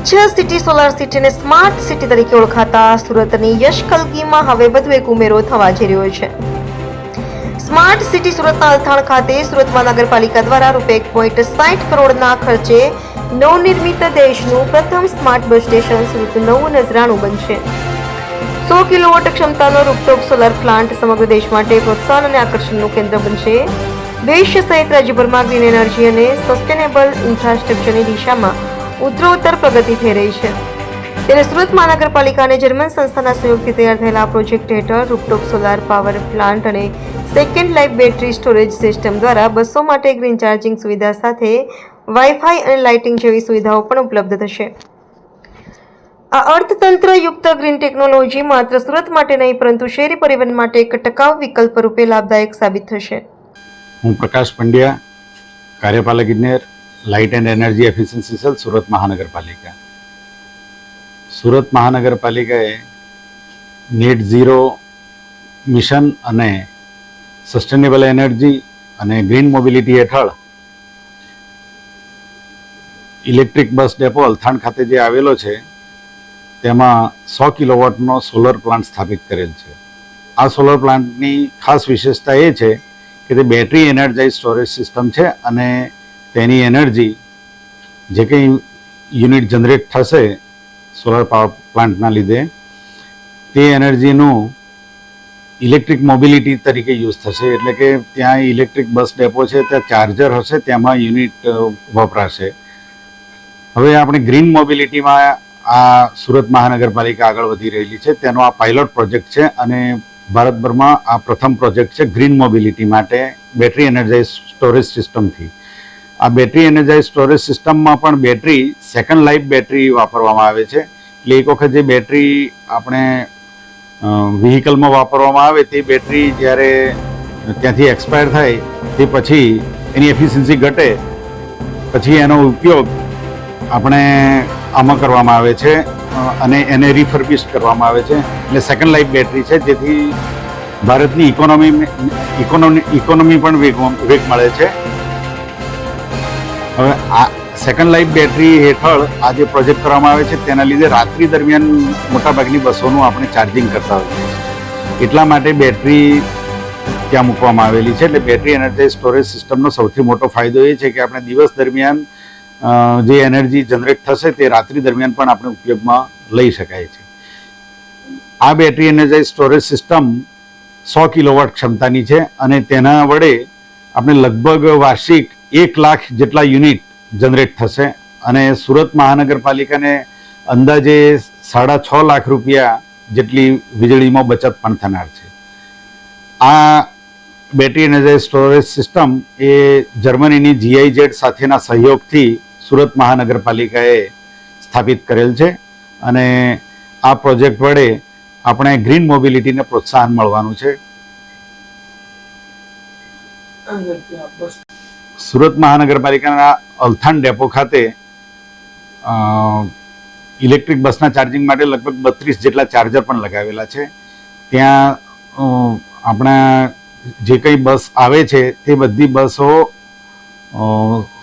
સ્વચ્છ city solar સિટીને smart city તરીકે ઓળખાતા સુરતની યશ કલગીમાં હવે વધુ એક ઉમેરો થવા જઈ રહ્યો છે. સ્માર્ટ સિટી સુરતના અલથાણ ખાતે સુરત મહાનગરપાલિકા દ્વારા રૂપે એક પોઈન્ટ સાઠ કરોડના ખર્ચે નવનિર્મિત દેશનું પ્રથમ સ્માર્ટ બસ સ્ટેશન સુરત નવું નજરાણું બનશે. સો કિલોવોટ ક્ષમતાનો રૂપટોપ સોલાર પ્લાન્ટ સમગ્ર દેશ માટે પ્રોત્સાહન અને આકર્ષણનું કેન્દ્ર બનશે. દેશ સહિત રાજ્યભરમાં ગ્રીન એનર્જી અને સસ્ટેનેબલ ઇન્ફ્રાસ્ટ્રક્ચરની દિશામાં ઉત્તરોત્તર પ્રગતિ થઈ રહી છે. ત્યારે સુરત મહાનગરપાલિકા અને જર્મન સંસ્થાના સહયોગથી તૈયાર થયેલા પ્રોજેક્ટ હેઠળ રૂપટોપ સોલાર પાવર પ્લાન્ટ અને second life battery storage system દ્વારા બસો માટે ગ્રીન ચાર્જિંગ સુવિધા સાથે વાઈફાઈ અને લાઇટિંગ જેવી સુવિધાઓ પણ ઉપલબ્ધ થશે. આ અર્થતંત્ર યુક્ત ગ્રીન ટેકનોલોજી માત્ર સુરત માટે નહીં, પરંતુ શહેરી પરિવહન માટે એક ટકાઉ વિકલ્પ રૂપે લાભદાયક સાબિત થશે. હું પ્રકાશ પંડ્યા, કાર્યપાલક ઇજનેર light and energy efficiency cell Surat મહાનગરપાલિકા. સુરત મહાનગરપાલિકાએ નેટ ઝીરો મિશન અને સસ્ટેનેબલ એનર્જી અને ગ્રીન મોબિલિટી હેઠળ ઇલેક્ટ્રિક બસ ડેપો અલથાણ ખાતે જે આવેલો છે, તેમાં સો કિલોવોટનો સોલર પ્લાન્ટ સ્થાપિત કરેલ છે. આ સોલર પ્લાન્ટની ખાસ વિશેષતા એ છે કે તે બેટરી એનર્જાઇઝ સ્ટોરેજ સિસ્ટમ છે અને તેની એનર્જી જે કંઈ યુનિટ જનરેટ થશે સોલર પાવર પ્લાન્ટના લીધે, તે એનર્જીનું ઇલેક્ટ્રિક મોબિલિટી તરીકે યુઝ થશે. એટલે કે ત્યાં ઇલેક્ટ્રિક બસ ડેપો છે, ત્યાં ચાર્જર હશે, તેમાં યુનિટ વપરાશે. હવે આપણે ગ્રીન મોબિલિટીમાં આ સુરત મહાનગરપાલિકા આગળ વધી રહેલી છે. તેનો આ પાયલોટ પ્રોજેક્ટ છે અને ભારતભરમાં આ પ્રથમ પ્રોજેક્ટ છે ગ્રીન મોબિલિટી માટે બેટરી એનર્જાઇઝ સ્ટોરેજ સિસ્ટમથી. આ બેટરી એનર્જાઇઝ સ્ટોરેજ સિસ્ટમમાં પણ બેટરી સેકન્ડ લાઈફ બેટરી વાપરવામાં આવે છે. એટલે એક વખત જે બેટરી આપણે વ્હીકલમાં વાપરવામાં આવે તે બેટરી જ્યારે ત્યાંથી એક્સપાયર થાય તે પછી એની એફિશિયન્સી ઘટે, પછી એનો ઉપયોગ આપણે આમાં કરવામાં આવે છે અને એને રિફર્બિશ કરવામાં આવે છે. એટલે સેકન્ડ લાઈફ બેટરી છે, જેથી ભારતની ઇકોનોમી ઇકોનોમી ઇકોનોમી પણ વેગ વેગ મળે છે. હવે આ સેકન્ડ લાઈફ બેટરી હેઠળ આ જે પ્રોજેક્ટ કરવામાં આવે છે, તેના લીધે રાત્રિ દરમિયાન મોટાભાગની બસોનું આપણે ચાર્જિંગ કરતા હોઈએ છીએ. એટલા માટે બેટરી ત્યાં મૂકવામાં આવેલી છે, એટલે બેટરી એનર્જાઇઝ સ્ટોરેજ સિસ્ટમનો સૌથી મોટો ફાયદો એ છે કે આપણે દિવસ દરમિયાન જે એનર્જી જનરેટ થશે તે રાત્રિ દરમિયાન પણ આપણે ઉપયોગમાં લઈ શકાય છે. આ બેટરી એનર્જાઇઝ સ્ટોરેજ સિસ્ટમ સો કિલોવોટ ક્ષમતાની છે અને તેના વડે આપણે લગભગ વાર્ષિક એક લાખ જેટલા યુનિટ જનરેટ થશે અને સુરત મહાનગરપાલિકાને અંદાજે સાડા છ લાખ રૂપિયા જેટલી વીજળીમાં બચત પણ થનાર છે. આ બેટરી એનર્જાઇઝ સ્ટોરેજ સિસ્ટમ એ જર્મનીની જીઆઈઝેડ સાથેના સહયોગથી સુરત મહાનગરપાલિકાએ સ્થાપિત કરેલ છે અને આ પ્રોજેક્ટ વડે આપણે ગ્રીન મોબિલિટીને પ્રોત્સાહન મળવાનું છે. સુરત મહાનગરપાલિકાના અલથાણ ડેપો ખાતે ઇલેક્ટ્રિક બસના ચાર્જિંગ માટે લગભગ બત્રીસ જેટલા ચાર્જર પણ લગાવેલા છે. ત્યાં આપણા જે કંઈ બસ આવે છે તે બધી બસો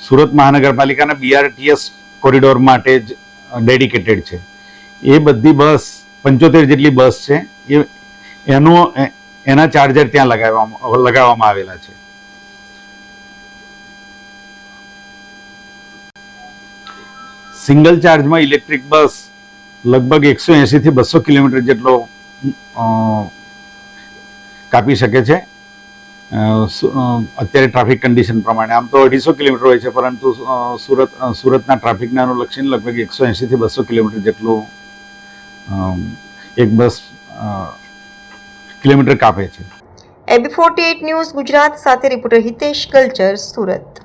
સુરત મહાનગરપાલિકાના બીઆરટીએસ કોરિડોર માટે જ ડેડિકેટેડ છે. એ બધી બસ પંચોતેર જેટલી બસ છે. એ, એનું એના ચાર્જર ત્યાં લગાવવામાં લગાવવામાં આવેલા છે. સિંગલ ચાર્જમાં ઇલેક્ટ્રિક બસ લગભગ એકસો એંશીથી બસો કિલોમીટર જેટલો કાપી શકે છે. અત્યારે ટ્રાફિક કન્ડિશન પ્રમાણે. આમ તો અઢીસો કિલોમીટર હોય છે, પરંતુ સુરત સુરતના ટ્રાફિકને અનુલક્ષીને લગભગ એકસો એંશીથી બસો કિલોમીટર જેટલું એક બસ કિલોમીટર કાપે છે. એબી ફોર્ટી ન્યૂઝ ગુજરાત સાથે રિપોર્ટર હિતેશ કલ્ચર સુરત.